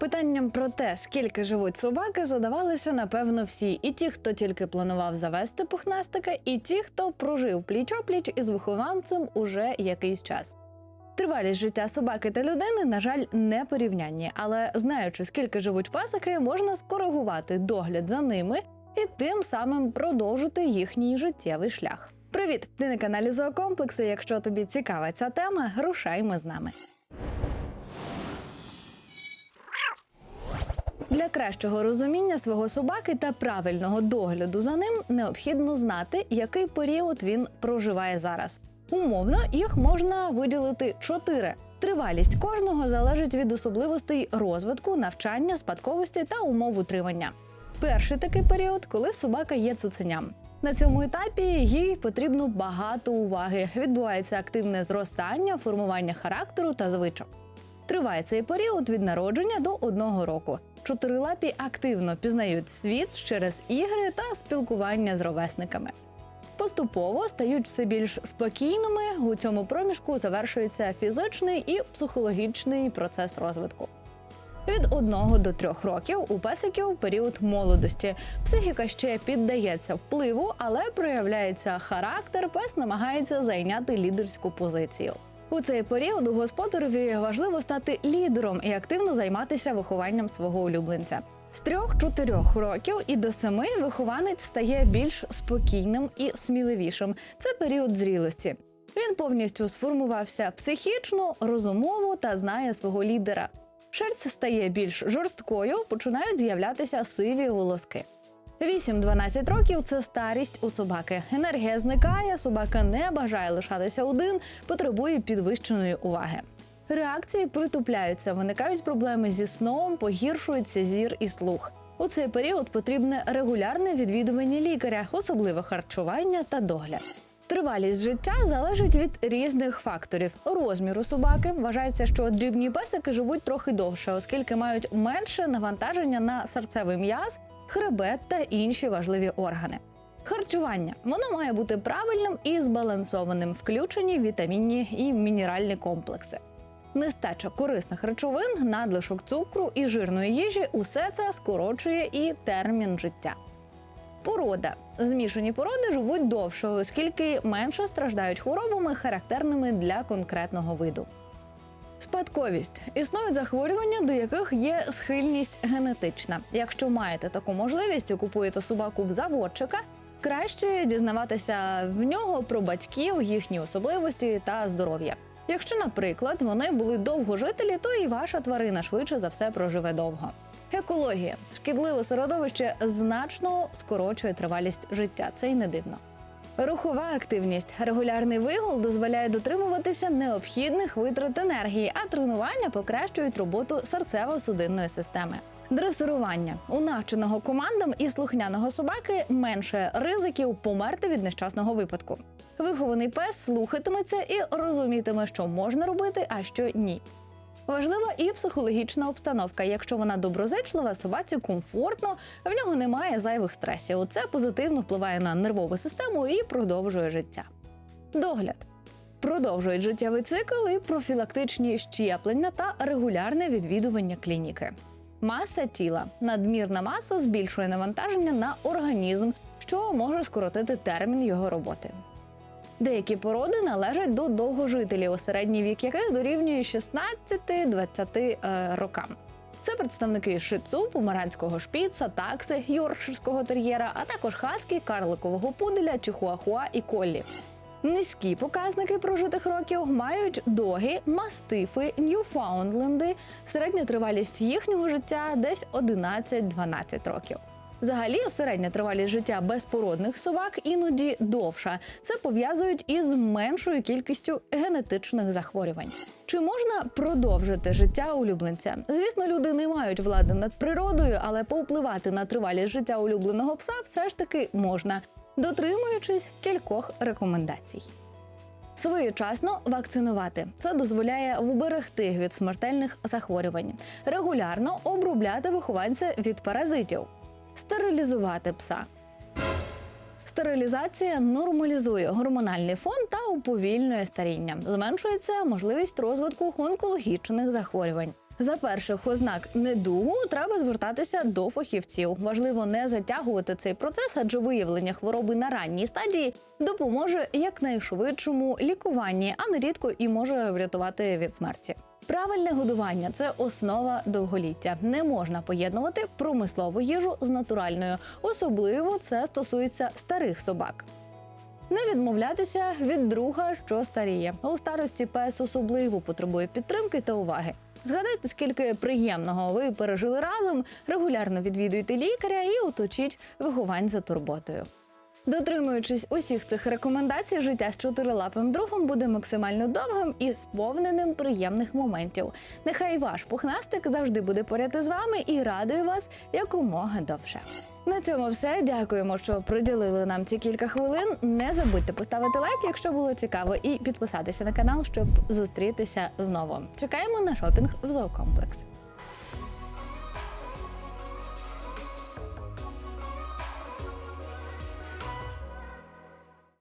Питанням про те, скільки живуть собаки, задавалися напевно всі: і ті, хто тільки планував завести пухнастика, і ті, хто прожив пліч-опліч із вихованцем уже якийсь час. Тривалість життя собаки та людини, на жаль, не порівнянні, але знаючи, скільки живуть пасики, можна скоригувати догляд за ними і тим самим продовжити їхній життєвий шлях. Привіт! Ти на каналі Зоокомплекси. Якщо тобі цікава ця тема, рушаймо з нами. Для кращого розуміння свого собаки та правильного догляду за ним необхідно знати, який період він проживає зараз. Умовно їх можна виділити чотири. Тривалість кожного залежить від особливостей розвитку, навчання, спадковості та умов утримання. Перший такий період, коли собака є цуценям. На цьому етапі їй потрібно багато уваги. Відбувається активне зростання, формування характеру та звичок. Триває цей період від народження до одного року. Чотирилапі активно пізнають світ через ігри та спілкування з ровесниками. Поступово стають все більш спокійними. У цьому проміжку завершується фізичний і психологічний процес розвитку. Від одного до трьох років у песиків період молодості. Психіка ще піддається впливу, але проявляється характер. Пес намагається зайняти лідерську позицію. У цей період у господареві важливо стати лідером і активно займатися вихованням свого улюбленця. З трьох-чотирьох років і до семи вихованець стає більш спокійним і сміливішим. Це період зрілості. Він повністю сформувався психічно, розумово та знає свого лідера. Шерсть стає більш жорсткою, починають з'являтися сиві волоски. 8-12 років це старість у собаки. Енергія зникає, собака не бажає лишатися один, потребує підвищеної уваги. Реакції притупляються, виникають проблеми зі сном, погіршується зір і слух. У цей період потрібне регулярне відвідування лікаря, особливе харчування та догляд. Тривалість життя залежить від різних факторів. Розміру собаки вважається, що дрібні песики живуть трохи довше, оскільки мають менше навантаження на серцевий м'яз, хребет та інші важливі органи. Харчування воно має бути правильним і збалансованим, включені вітамінні і мінеральні комплекси. Нестача корисних речовин, надлишок цукру і жирної їжі усе це скорочує і термін життя. Порода. Змішані породи живуть довше, оскільки менше страждають хворобами, характерними для конкретного виду. Спадковість існують захворювання, до яких є схильність генетична. Якщо маєте таку можливість і купуєте собаку в заводчика, краще дізнаватися в нього про батьків, їхні особливості та здоров'я. Якщо, наприклад, вони були довгожителі, то і ваша тварина швидше за все проживе довго. Екологія шкідливе середовище значно скорочує тривалість життя. Це й не дивно. Рухова активність. Регулярний вигул дозволяє дотримуватися необхідних витрат енергії, а тренування покращують роботу серцево-судинної системи. Дресирування у навченого командам і слухняного собаки менше ризиків померти від нещасного випадку. Вихований пес слухатиметься і розумітиме, що можна робити, а що ні. Важлива і психологічна обстановка. Якщо вона доброзичлива, собаці комфортно, в нього немає зайвих стресів. Це позитивно впливає на нервову систему і продовжує життя. Догляд продовжують життєвий цикл і профілактичні щеплення та регулярне відвідування клініки. Маса тіла надмірна маса збільшує навантаження на організм, що може скоротити термін його роботи. Деякі породи належать до довгожителів, середній вік яких дорівнює 16-20 е, рокам. Це представники шицу, помаранського шпіца, такси, йоркширського тер'єра, а також хаскі, карликового пуделя, чихуахуа і коллі. Низькі показники прожитих років мають доги, мастифи, ньюфаундленди. Середня тривалість їхнього життя десь 11-12 років. Взагалі, середня тривалість життя безпородних собак іноді довша. Це пов'язують із меншою кількістю генетичних захворювань. Чи можна продовжити життя улюбленця? Звісно, люди не мають влади над природою, але повпливати на тривалість життя улюбленого пса все ж таки можна, дотримуючись кількох рекомендацій. Своєчасно вакцинувати це дозволяє вберегти від смертельних захворювань, регулярно обробляти вихованця від паразитів, стерилізувати пса. Стерилізація нормалізує гормональний фон та уповільнює старіння. Зменшується можливість розвитку онкологічних захворювань. За перших ознак недугу треба звертатися до фахівців. Важливо не затягувати цей процес, адже виявлення хвороби на ранній стадії допоможе якнайшвидшому лікуванні, а нерідко і може врятувати від смерті. Правильне годування це основа довголіття. Не можна поєднувати промислову їжу з натуральною. Особливо це стосується старих собак. Не відмовлятися від друга, що старіє. У старості пес особливо потребує підтримки та уваги. Згадайте, скільки приємного ви пережили разом, регулярно відвідуйте лікаря і оточіть виховань за турботою. Дотримуючись усіх цих рекомендацій, життя з чотирилапим другом буде максимально довгим і сповненим приємних моментів. Нехай ваш пухнастик завжди буде поряд із вами і радує вас якомога довше. На цьому все. Дякуємо, що приділили нам ці кілька хвилин. Не забудьте поставити лайк, якщо було цікаво, і підписатися на канал, щоб зустрітися знову. Чекаємо на шопінг в зоокомплекс.